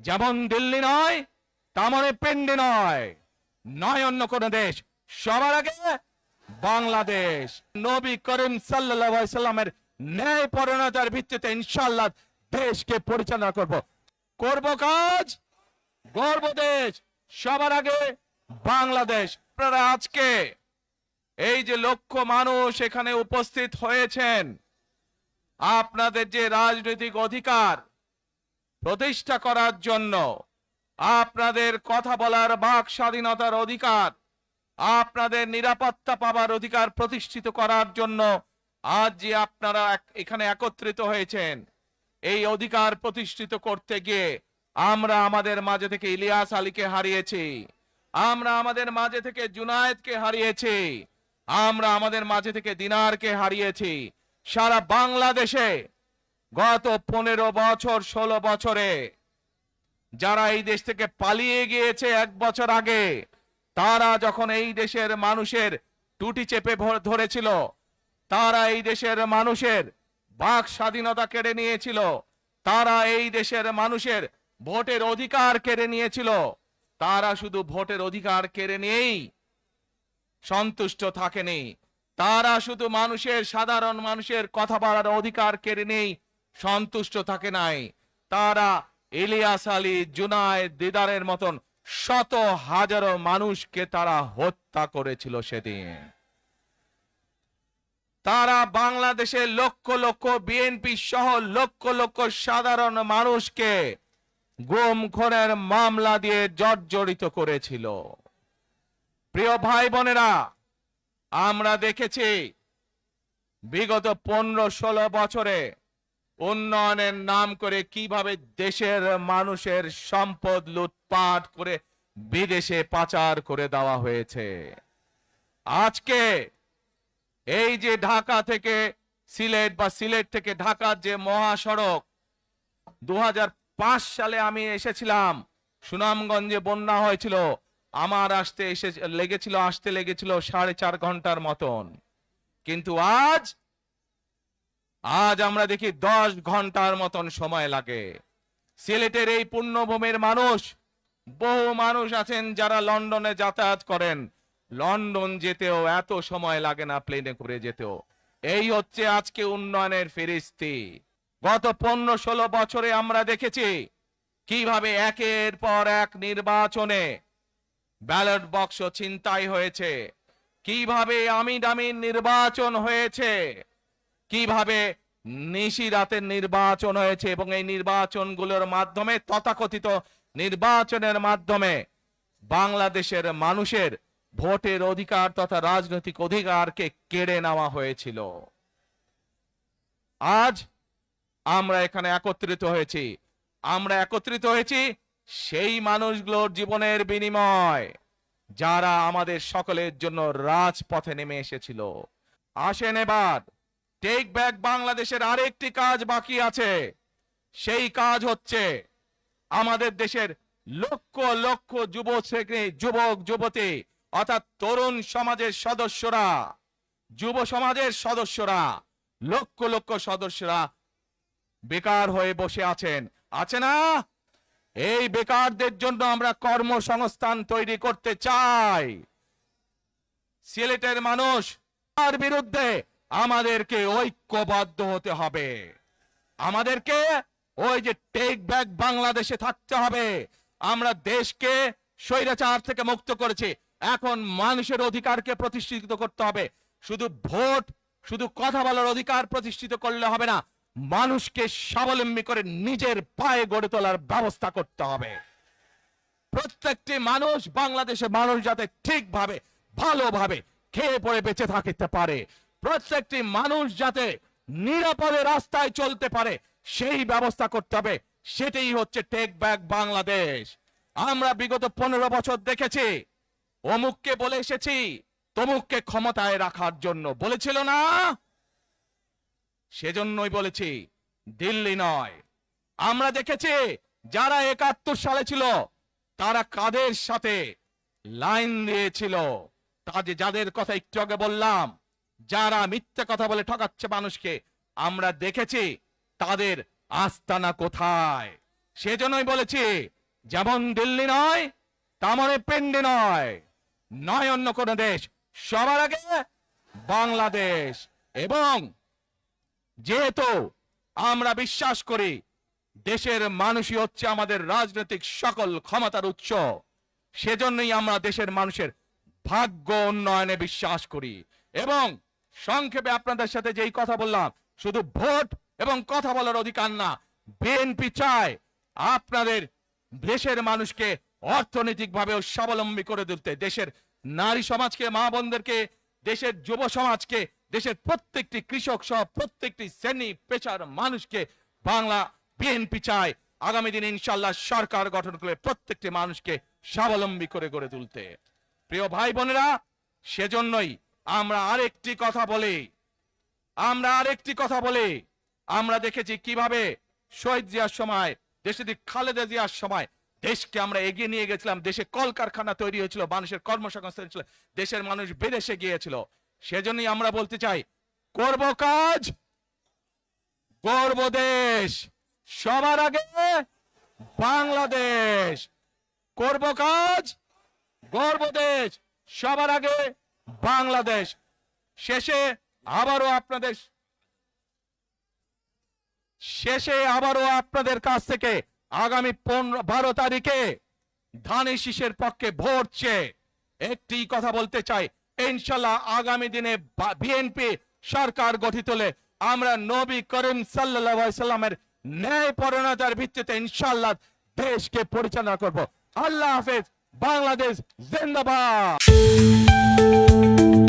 যেমন দিল্লি নয় তেমন পেন্ডি নয়। নয় অন্য কোন দেশ। সবার আগে বাংলাদেশ। নবী করিম সাল্লামের ন্যায় পরিণতার ভিত্তিতে ইনশাল্লাহ দেশকে পরিচালনা করব। করব কাজ, গর্ব দেশ। সবার আগে বাংলাদেশ। আপনারা আজকে এই যে লক্ষ মানুষ এখানে উপস্থিত হয়েছেন, আপনাদের যে রাজনৈতিক অধিকার প্রতিষ্ঠা করার জন্য আপনাদের কথা বলার বাক স্বাধীনতার অধিকার, আপনাদের নিরাপত্তা পাবার অধিকার প্রতিষ্ঠিত করার জন্য আজ যে আপনারা এখানে একত্রিত হয়েছেন, এই অধিকার প্রতিষ্ঠিত করতে গিয়ে আমরা আমাদের মাঝে থেকে ইলিয়াস আলীকে হারিয়েছি, আমরা আমাদের মাঝে থেকে জুনায়েদকে হারিয়েছি, আমরা আমাদের মাঝে থেকে দিনারকে হারিয়েছি, সারা বাংলাদেশে গত পনেরো বছর, ষোলো বছরে যারা এই দেশ থেকে পালিয়ে গিয়েছে এক বছর আগে, তারা যখন এই দেশের মানুষের টুটি চেপে ধরেছিল, তারা এই দেশের মানুষের বাক স্বাধীনতা কেড়ে নিয়েছিল, তারা এই দেশের মানুষের ভোটের অধিকার কেড়ে নিয়েছিল, তারা শুধু ভোটের অধিকার কেড়ে নিয়েই সন্তুষ্ট থাকেনি, তারা শুধু মানুষের, সাধারণ মানুষের কথা বলার অধিকার কেড়ে নেই সন্তুষ্ট থাকে নাই। তারা ইলিয়াস আলী জুনায় দিদারের মতন শত হাজারো মানুষকে তারা হত্যা করেছিল সেদিন। তারা বাংলাদেশের লক্ষ লক্ষ বিএনপি সহ লক্ষ লক্ষ সাধারণ মানুষকে গুম খুনের মামলা দিয়ে জর্জরিত করেছিল। প্রিয় ভাই বোনেরা, আমরা দেখেছি বিগত পনেরো ষোলো বছরে উন্নয়নের নাম করে কীভাবে দেশের মানুষের সম্পদ লুটপাট করে বিদেশে পাচার করে দেওয়া হয়েছে। আজকে এই যে ঢাকা থেকে সিলেট বা সিলেট থেকে ঢাকার যে মহাসড়ক দু হাজার পাঁচ সালে আমি এসেছিলাম। সুনামগঞ্জে বন্যা হয়েছিল। আমার আসতে এসে লেগেছিল, আসতে লেগেছিল সাড়ে চার ঘণ্টার মতন। কিন্তু আজ আজ আমরা দেখি দশ ঘণ্টার মতন সময় লাগে। সিলেটের এই পুণ্যভূমির মানুষ, বহু মানুষ আছেন যারা লন্ডনে যাতায়াত করেন। লন্ডন যেতেও এত সময় লাগে না প্লেনে করে যেতেও। এই হচ্ছে আজকে উন্নয়নের ফিরিস্তি। গত পনেরো ষোলো বছরে আমরা দেখেছি কীভাবে একের পর এক নির্বাচনে ব্যালট বাক্স ছিনতাই হয়েছে। কীভাবে আমি দামির নির্বাচন হয়েছে। কীভাবে নিশি রাতের নির্বাচন হয়েছে এবং এই নির্বাচনগুলোর মাধ্যমে তথাকথিত নির্বাচনের মাধ্যমে বাংলাদেশের মানুষের ভোটের অধিকার তথা রাজনৈতিক অধিকারকে কেড়ে নেওয়া হয়েছিল। আজ আমরা এখানে একত্রিত হয়েছি। আমরা একত্রিত হয়েছি সেই মানুষগুলোর জীবনের বিনিময়, যারা আমাদের সকলের জন্য রাজপথে নেমে এসেছিল। আসেন এবার টেক ব্যাক বাংলাদেশের আরেকটি কাজ বাকি আছে। সেই কাজ হচ্ছে আমাদের দেশের লক্ষ লক্ষ যুব যুবক, যুবতী, অর্থাৎ তরুণ সমাজের সদস্যরা, যুব সমাজের সদস্যরা, লক্ষ লক্ষ সদস্যরা বেকার হয়ে বসে আছেন। আছে না? এই বেকারদের জন্য আমরা কর্মসংস্থান তৈরি করতে চাই। সিলেটের মানুষ তার বিরুদ্ধে আমাদেরকে ঐক্যবদ্ধ হতে হবে। আমাদেরকে ওই যে টেক ব্যাক বাংলাদেশে থাকতে হবে। আমরা দেশকে স্বৈরাচার থেকে মুক্ত করেছি। এখন মানুষের অধিকারকে প্রতিষ্ঠিত করতে হবে। শুধু ভোট, শুধু কথা বলার অধিকার প্রতিষ্ঠিত করলে হবে না, মানুষকে স্বাবলম্বী করে নিজের পায়ে গড়ে তোলার ব্যবস্থা করতে হবে। প্রত্যেকটি মানুষ বাংলাদেশের মানুষ যাতে ঠিকভাবে, ভালোভাবে খেয়ে পড়ে বেঁচে থাকতে পারে। প্রত্যেকটি মানুষ যাতে নিরাপদে রাস্তায় চলতে পারে, সেই ব্যবস্থা করতে হবে। সেটাই হচ্ছে টেক ব্যাক বাংলাদেশ আমরা বিগত পনেরো বছর দেখেছি, অমুককে বলে এসেছি, তমুককে ক্ষমতায় রাখার জন্য। বলেছিল না? সেজন্যই বলেছি, দিল্লি নয়। আমরা দেখেছি, যারা একাত্তর সালে ছিল, তারা কাদের সাথে লাইন দিয়েছিল? কাজে যাদের কথা একটু আগে বললাম যারা মিথ্যে কথা বলে ঠকাচ্ছে মানুষকে, আমরা দেখেছি তাদের আস্তানা কোথায়। সেজন্যই বলেছি, যেমন দিল্লি নয় তেমন পেন্ডি নয়। নয় অন্য কোন দেশ, সবার আগে বাংলাদেশ। এবং যেহেতু আমরা বিশ্বাস করি দেশের মানুষই হচ্ছে আমাদের রাজনৈতিক সকল ক্ষমতার উৎস, সেজন্যই আমরা দেশের মানুষের ভাগ্য উন্নয়নে বিশ্বাস করি। এবং সংক্ষেপে আপনাদের সাথে যেই কথা বললাম, শুধু ভোট এবং কথা বলার অধিকার না, বিএনপি চায় আপনাদের দেশের মানুষকে অর্থনৈতিকভাবেও স্বাবলম্বী করে তুলতে, দেশের নারী সমাজকে, মা বোনদেরকে, দেশের যুব সমাজকে, দেশের প্রত্যেকটি কৃষক সহ প্রত্যেকটি শ্রেণি, পেশার মানুষকে বাংলা বিএনপি চায়। আগামী দিনে ইনশাল্লাহ সরকার গঠন করে প্রত্যেকটি মানুষকে স্বাবলম্বী করে গড়ে তুলতে। প্রিয় ভাই বোনেরা, সেজন্যই আমরা আরেকটি কথা বলি। আমরা আরেকটি কথা বলি। আমরা দেখেছি কীভাবে শহীদ জিয়ার সময় দেশে খালেদা জিয়ার সময় দেশকে আমরা এগিয়ে নিয়ে গেছিলাম। দেশে কলকারখানা তৈরি হয়েছিল, মানুষের কর্মসংস্থান ছিল দেশের মানুষ বিদেশে গিয়েছিল। সেজন্যই আমরা বলতে চাই, করব কাজ, গর্ব দেশ। সবার আগে বাংলাদেশ। করব কাজ, গর্ব দেশ। সবার আগে বাংলাদেশ। শেষে আবারও আপনাদের শেষে আবারও আপনাদের কাছ থেকে আগামী পনেরো বারো তারিখে ধানের শীষের পক্ষে চেয়ে একটি কথা বলতে চাই। ইনশাল্লাহ আগামী দিনে বিএনপি সরকার গঠিত হলে আমরা নবী করিম সাল্লামের ন্যায় পরিণতার ভিত্তিতে ইনশাল্লাহ দেশকে পরিচালনা করব। আল্লাহ হাফেজ, বাংলাদেশ জিন্দাবাদ। Música